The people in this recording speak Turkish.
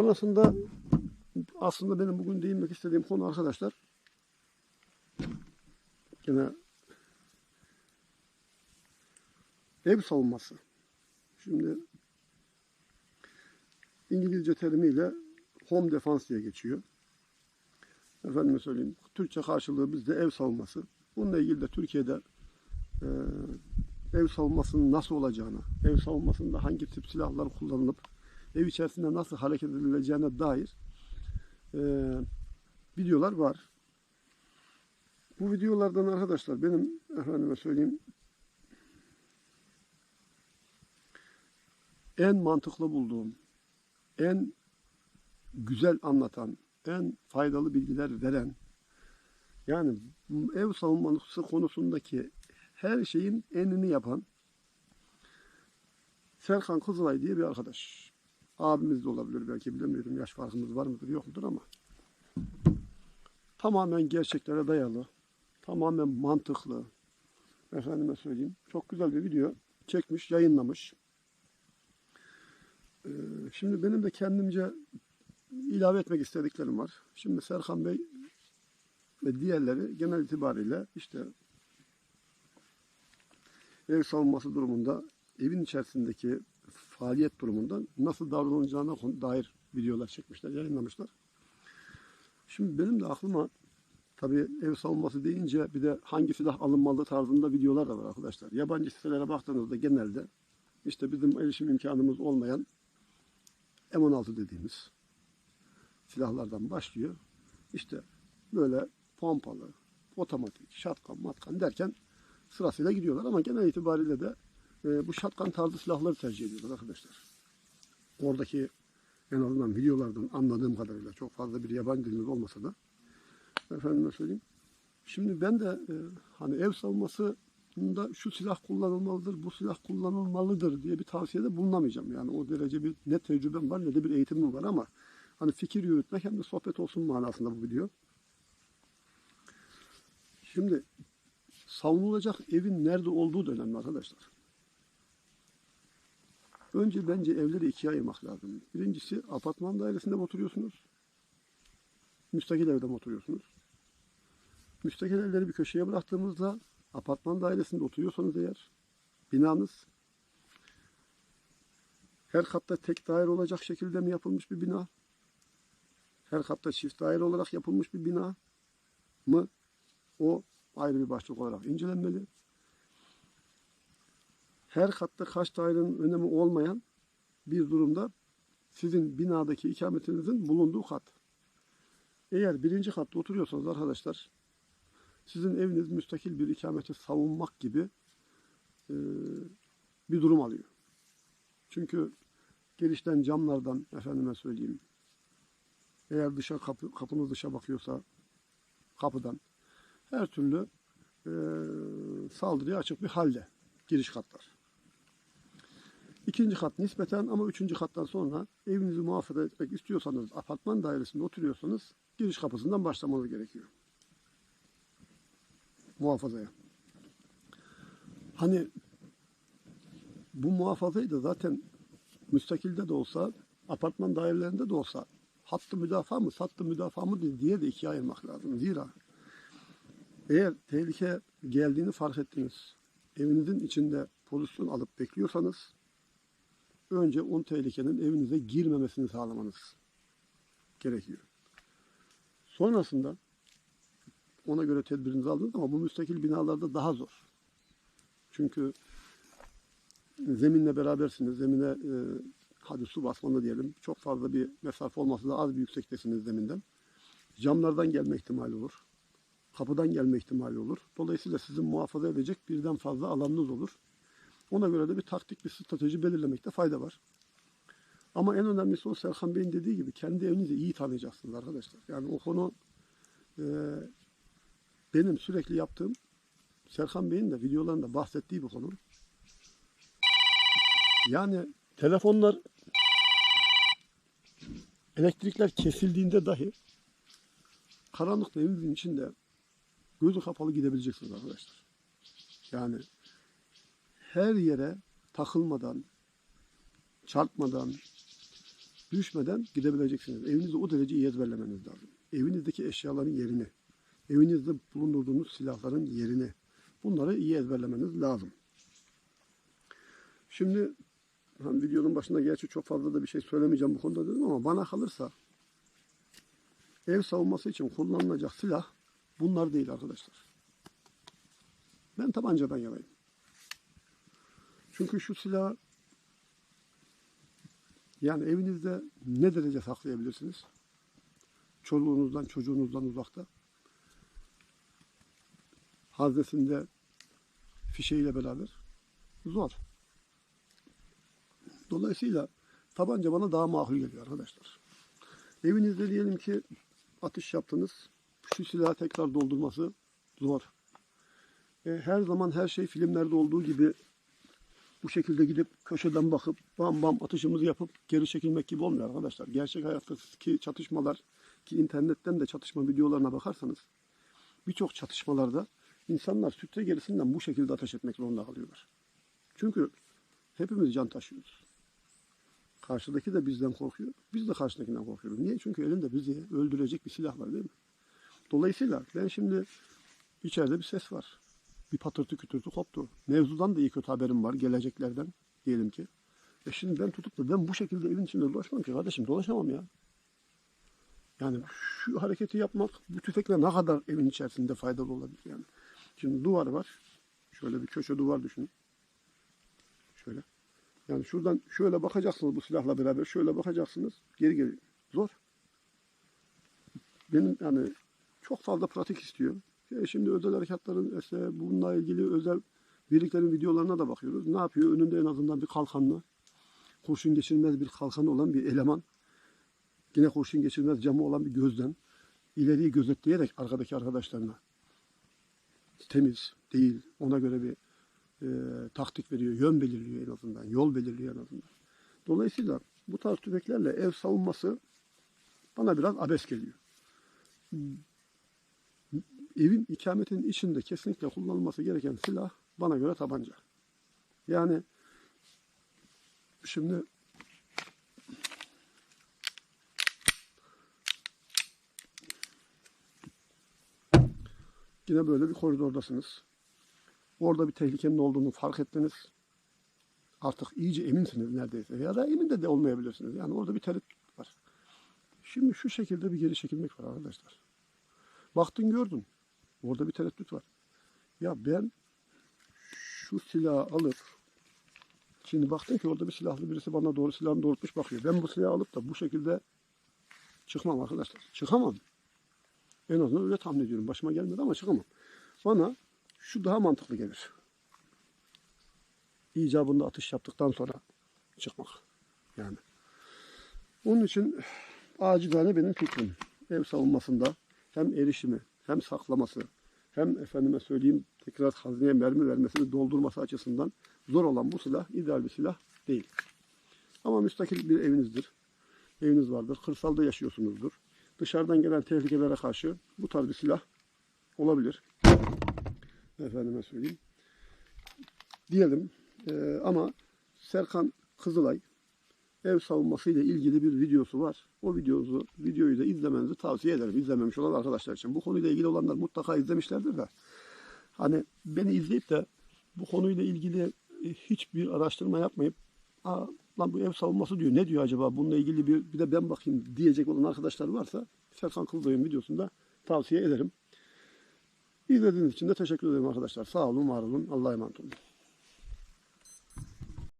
Sonrasında aslında benim bugün değinmek istediğim konu arkadaşlar yine ev savunması. Şimdi İngilizce terimiyle home defense diye geçiyor. Efendime söyleyeyim. Türkçe karşılığı bizde ev savunması. Bununla ilgili de Türkiye'de e, ev savunmasının nasıl olacağını, ev savunmasında hangi tip silahlar kullanılıp ev içerisinde nasıl hareket edileceğine dair e, videolar var. Bu videolardan arkadaşlar benim efendime söyleyeyim en mantıklı bulduğum, en güzel anlatan, en faydalı bilgiler veren, yani ev savunması konusundaki her şeyin enini yapan Serkan Kızılay diye bir arkadaş. Abimiz de olabilir belki bilemiyorum. Yaş farkımız var mıdır yok mudur ama tamamen gerçeklere dayalı, tamamen mantıklı, efendime söyleyeyim. Çok güzel bir video çekmiş, yayınlamış. Ee, Şimdi benim de kendimce ilave etmek istediklerim var. Şimdi Serkan Bey ve diğerleri genel itibariyle işte ev savunması durumunda evin içerisindeki faaliyet durumunda nasıl davranılacağına dair videolar çekmişler, yayınlamışlar. Şimdi benim de aklıma tabii ev savunması deyince bir de hangi silah alınmalı tarzında videolar da var arkadaşlar. Yabancı sitelere baktığınızda genelde işte bizim erişim imkanımız olmayan M16 dediğimiz silahlardan başlıyor. İşte böyle pompalı, otomatik, şatkan, matkan derken sırasıyla gidiyorlar ama genel itibariyle de e, bu şatkan tarzı silahları tercih ediyorlar arkadaşlar. Oradaki en azından videolardan anladığım kadarıyla çok fazla bir yabancı dilimiz olmasa da efendime söyleyeyim. Şimdi ben de e, hani ev savunmasında şu silah kullanılmalıdır, bu silah kullanılmalıdır diye bir tavsiyede bulunamayacağım. Yani o derece bir ne tecrübem var ne de bir eğitimim var ama hani fikir yürütmek hem de sohbet olsun manasında bu video. Şimdi savunulacak evin nerede olduğu da önemli arkadaşlar. Önce bence evleri ikiye ayırmak lazım. Birincisi apartman dairesinde mi oturuyorsunuz? Müstakil evde mi oturuyorsunuz? Müstakil evleri bir köşeye bıraktığımızda apartman dairesinde oturuyorsanız eğer binanız her katta tek daire olacak şekilde mi yapılmış bir bina? Her katta çift daire olarak yapılmış bir bina mı? O ayrı bir başlık olarak incelenmeli. Her katta kaç dairenin önemi olmayan bir durumda sizin binadaki ikametinizin bulunduğu kat. Eğer birinci katta oturuyorsanız arkadaşlar sizin eviniz müstakil bir ikameti savunmak gibi e, bir durum alıyor. Çünkü girişten camlardan efendime söyleyeyim eğer dışa kapı, kapınız dışa bakıyorsa kapıdan her türlü e, saldırıya açık bir halde giriş katlar. İkinci kat nispeten ama üçüncü kattan sonra evinizi muhafaza etmek istiyorsanız apartman dairesinde oturuyorsanız giriş kapısından başlamanız gerekiyor. Muhafazaya. Hani bu muhafazayı da zaten müstakilde de olsa apartman dairelerinde de olsa hattı müdafaa mı sattı müdafaa mı diye de ikiye ayırmak lazım. Zira eğer tehlike geldiğini fark ettiniz, evinizin içinde pozisyon alıp bekliyorsanız önce on tehlikenin evinize girmemesini sağlamanız gerekiyor. Sonrasında ona göre tedbirinizi aldınız ama bu müstakil binalarda daha zor. Çünkü zeminle berabersiniz. Zemine e, hadi su basmalı diyelim. Çok fazla bir mesafe olmasa da az bir yüksektesiniz zeminden. Camlardan gelme ihtimali olur. Kapıdan gelme ihtimali olur. Dolayısıyla sizin muhafaza edecek birden fazla alanınız olur. Ona göre de bir taktik, bir strateji belirlemekte fayda var. Ama en önemlisi o Serkan Bey'in dediği gibi kendi evinizi iyi tanıyacaksınız arkadaşlar. Yani o konu e, benim sürekli yaptığım Serkan Bey'in de videolarında bahsettiği bir konu. Yani telefonlar elektrikler kesildiğinde dahi karanlıkta evinizin içinde gözü kapalı gidebileceksiniz arkadaşlar. Yani her yere takılmadan, çarpmadan, düşmeden gidebileceksiniz. Evinizi o derece iyi ezberlemeniz lazım. Evinizdeki eşyaların yerini, evinizde bulundurduğunuz silahların yerini bunları iyi ezberlemeniz lazım. Şimdi hani videonun başında gerçi çok fazla da bir şey söylemeyeceğim bu konuda dedim ama bana kalırsa ev savunması için kullanılacak silah bunlar değil arkadaşlar. Ben tabancadan yanayım. Çünkü şu silah yani evinizde ne derece saklayabilirsiniz? Çoluğunuzdan, çocuğunuzdan uzakta. Haznesinde fişeğiyle beraber. Zor. Dolayısıyla tabanca bana daha makul geliyor arkadaşlar. Evinizde diyelim ki atış yaptınız. Şu silahı tekrar doldurması zor. E, her zaman her şey filmlerde olduğu gibi bu şekilde gidip köşeden bakıp bam bam atışımızı yapıp geri çekilmek gibi olmuyor arkadaşlar. Gerçek hayattaki çatışmalar ki internetten de çatışma videolarına bakarsanız birçok çatışmalarda insanlar sütre gerisinden bu şekilde ateş etmek zorunda kalıyorlar. Çünkü hepimiz can taşıyoruz. Karşıdaki de bizden korkuyor. Biz de karşıdakinden korkuyoruz. Niye? Çünkü elinde bizi öldürecek bir silah var değil mi? Dolayısıyla ben şimdi içeride bir ses var. Bir patırtı kütürtü koptu. Mevzudan da iyi kötü haberim var. Geleceklerden diyelim ki. E şimdi ben tutup da ben bu şekilde evin içinde dolaşmam ki kardeşim. Dolaşamam ya. Yani şu hareketi yapmak bu tüfekle ne kadar evin içerisinde faydalı olabilir yani. Şimdi duvar var. Şöyle bir köşe duvar düşünün. Şöyle. Yani şuradan şöyle bakacaksınız bu silahla beraber. Şöyle bakacaksınız. Geri geri. Zor. Benim yani çok fazla pratik istiyor. Şimdi özel harekatların işte bununla ilgili özel birliklerin videolarına da bakıyoruz. Ne yapıyor? Önünde en azından bir kalkanlı, kurşun geçirmez bir kalkanı olan bir eleman. Yine kurşun geçirmez camı olan bir gözden ileriyi gözetleyerek arkadaki arkadaşlarına temiz değil ona göre bir e, taktik veriyor, yön belirliyor en azından, yol belirliyor en azından. Dolayısıyla bu tarz tüfeklerle ev savunması bana biraz abes geliyor. Evin ikametinin içinde kesinlikle kullanılması gereken silah bana göre tabanca. Yani şimdi yine böyle bir koridordasınız. Orada bir tehlikenin olduğunu fark ettiniz. Artık iyice eminsiniz neredeyse. Ya da emin de, de olmayabilirsiniz. Yani orada bir tereddüt var. Şimdi şu şekilde bir geri çekilmek var arkadaşlar. Baktın gördün. Orada bir tereddüt var. Ya ben şu silahı alıp şimdi baktım ki orada bir silahlı birisi bana doğru silahını doğrultmuş bakıyor. Ben bu silahı alıp da bu şekilde çıkmam arkadaşlar. Çıkamam. En azından öyle tahmin ediyorum. Başıma gelmedi ama çıkamam. Bana şu daha mantıklı gelir. İcabında atış yaptıktan sonra çıkmak. Yani. Onun için acizane benim fikrim. Ev savunmasında hem erişimi hem saklaması hem efendime söyleyeyim tekrar hazineye mermi vermesini doldurması açısından zor olan bu silah ideal bir silah değil. Ama müstakil bir evinizdir. Eviniz vardır. Kırsalda yaşıyorsunuzdur. Dışarıdan gelen tehlikelere karşı bu tarz bir silah olabilir. Efendime söyleyeyim. Diyelim. Ee, ama Serkan Kızılay ev savunması ile ilgili bir videosu var. O videoyu, videoyu da izlemenizi tavsiye ederim. İzlememiş olan arkadaşlar için. Bu konuyla ilgili olanlar mutlaka izlemişlerdir de. Hani beni izleyip de bu konuyla ilgili e, hiçbir araştırma yapmayıp Aa, lan bu ev savunması diyor. Ne diyor acaba? Bununla ilgili bir, bir de ben bakayım diyecek olan arkadaşlar varsa Serkan Kızılay'ın videosunda tavsiye ederim. İzlediğiniz için de teşekkür ederim arkadaşlar. Sağ olun, var olun. Allah'a emanet olun.